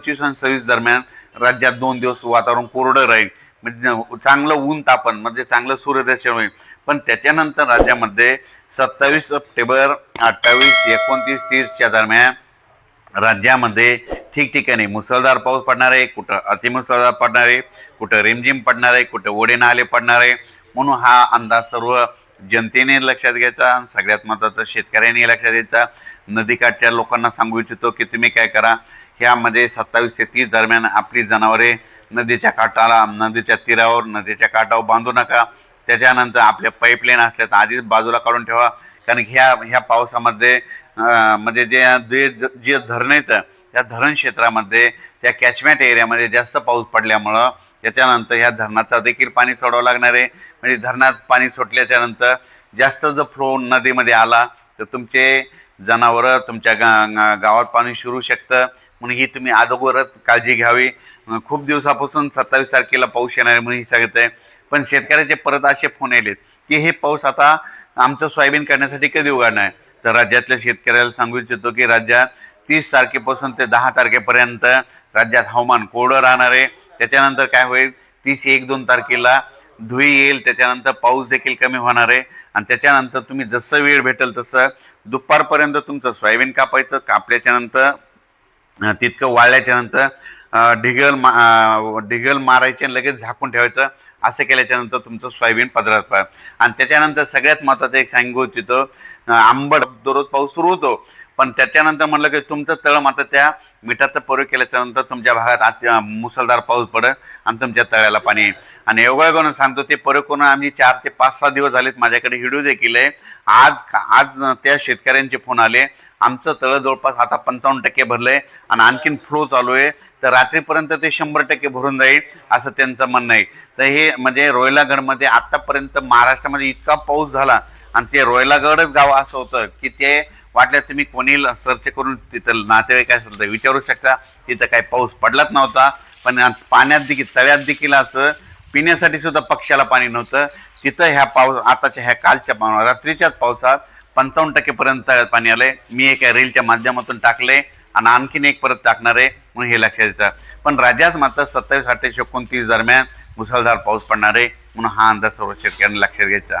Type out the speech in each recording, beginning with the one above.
पंचवीस आणि सव्वीस दरम्यान राज्यात दोन दिवस वातावरण कोरडं राहील. म्हणजे चांगलं ऊन तापन म्हणजे चांगलं सूर्यदर्शन होईल. पण त्याच्यानंतर राज्यामध्ये सत्तावीस सप्टेंबर अठ्ठावीस एकोणतीस तीसच्या दरम्यान राज्यामध्ये ठिकठिकाणी मुसळधार पाऊस पडणार आहे कुठं अतिमुसळधार पडणार आहे कुठं रिमझिम पडणार आहे कुठं ओढे नाले पडणार आहे. म्हणून हा अंदाज सर्व जनतेने लक्षात घ्यायचा आणि सगळ्यात महत्त्वाचं शेतकऱ्यांनी लक्षात घ्यायचा. नदीकाठच्या लोकांना सांगू इच्छितो की तुम्ही काय करा ह्यामध्ये सत्तावीस ते तीस दरम्यान आपली जनावरे नदीच्या काठाला नदीच्या तीरावर नदीच्या काठावर बांधू नका. त्याच्यानंतर आपल्या पाईपलाईन असल्या तर आधीच बाजूला काढून ठेवा. कारण ह्या ह्या पावसामध्ये म्हणजे जे जे जे धरणं येतं त्या धरण क्षेत्रामध्ये त्या कॅचमेंट एरियामध्ये जास्त पाऊस पडल्यामुळं त्याच्यानंतर ह्या धरणाचा देखील पाणी सोडावं लागणार आहे. म्हणजे धरणात पाणी सोडल्याच्यानंतर जास्त जर फ्लो नदीमध्ये आला तर तुमचे जनावरं तुमच्या गा गावात पाणी शिरू शकतं. म्हणून ही तुम्ही अगोदरच काळजी घ्यावी. खूप दिवसापासून सत्तावीस तारखेला पाऊस येणार आहे म्हणून ही सांगत आहे पण शेतकऱ्याचे परत असे फोन आलेत की हे पाऊस आता आमचं सोयाबीन करण्यासाठी कधी उघडणार आहे? तर राज्यातल्या शेतकऱ्याला सांगू इच्छितो की राज्यात तीस तारखेपासून ते दहा तारखेपर्यंत राज्यात हवामान कोरडं राहणार आहे. त्याच्यानंतर काय होईल? तीस एक दोन तारखेला धुई येईल. त्याच्यानंतर पाऊस देखील कमी होणार आहे. आणि त्याच्यानंतर तुम्ही जसं वेळ भेटेल तसं दुपारपर्यंत तुमचं सोयाबीन कापायचं कापल्याच्या नंतर तितकं वाळल्याच्या नंतर ढिगल मा ढिगल मारायचे आणि लगेच झाकून ठेवायचं असं केल्याच्यानंतर तुमचं सोयाबीन पदरात पार आणि त्याच्यानंतर सगळ्यात महत्त्वाचं एक सांगू इच्छितो आंबट दररोज पाऊस सुरू होतो. पण त्याच्यानंतर म्हणलं की तुमचं तळ मात्र त्या मिठाचा प्रयोग केल्याच्यानंतर तुमच्या भागात मुसळधार पाऊस पडेल आणि तुमच्या तळ्याला पाणी येईल. आणि एवढं करून सांगतो ते प्रयोग करून आम्ही चार ते पाच सहा दिवस झालेत. माझ्याकडे व्हिडिओ देखील आहे. आज आज त्या शेतकऱ्यांचे फोन आले. आमचं तळं जवळपास आता पंचावन्न टक्के भरलंय आणि आणखीन फ्लो चालू आहे. तर रात्रीपर्यंत ते शंभर टक्के भरून जाईल असं त्यांचं म्हणणं आहे. तर हे म्हणजे रोयलागडमध्ये आतापर्यंत महाराष्ट्रामध्ये इतका पाऊस झाला आणि ते रोयलागडच गाव असं होतं की ते वाटलं तुम्ही कोणी सर्च करून तिथं नातेवाईक काय असेल तर विचारू शकता तिथं काही पाऊस पडलाच नव्हता. पण पाण्यात देखील तळ्यात देखील असं पिण्यासाठी सुद्धा पक्षाला पाणी नव्हतं. तिथं ह्या पाऊस आताच्या ह्या कालच्या पाव रात्रीच्याच पावसात पंचावन्न टक्केपर्यंत तळ्यात पाणी आलंय. मी एका रीलच्या माध्यमातून टाकले आणि आणखीन एक परत टाकणार आहे म्हणून हे लक्षात येतं. पण राज्यात मात्र सत्तावीस अठ्ठावीस एकोणतीस दरम्यान मुसळधार पाऊस पडणार आहे म्हणून हा अंदाज सर्व शेतकऱ्यांनी लक्षात घ्यायचा.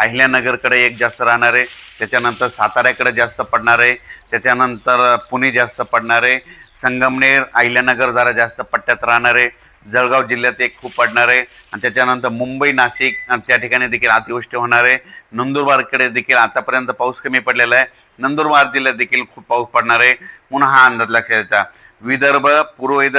अहिल्यानगरकडे एक जास्त राहणार आहे. त्याच्यानंतर साताऱ्याकडे जास्त पडणार आहे. त्याच्यानंतर पुणे जास्त पडणार आहे. संगमनेर अहिल्यानगर जरा जास्त पट्ट्यात राहणार आहे. जळगाव जिल्ह्यात एक खूप पडणार आहे. आणि त्याच्यानंतर मुंबई नाशिक आणि त्या ठिकाणी देखील अतिवृष्टी होणार आहे. नंदुरबारकडे देखील आतापर्यंत पाऊस कमी पडलेला आहे. नंदुरबार जिल्ह्यात देखील खूप पाऊस पडणार आहे. म्हणून हा अंदाज लक्षात येतात विदर्भ पूर्व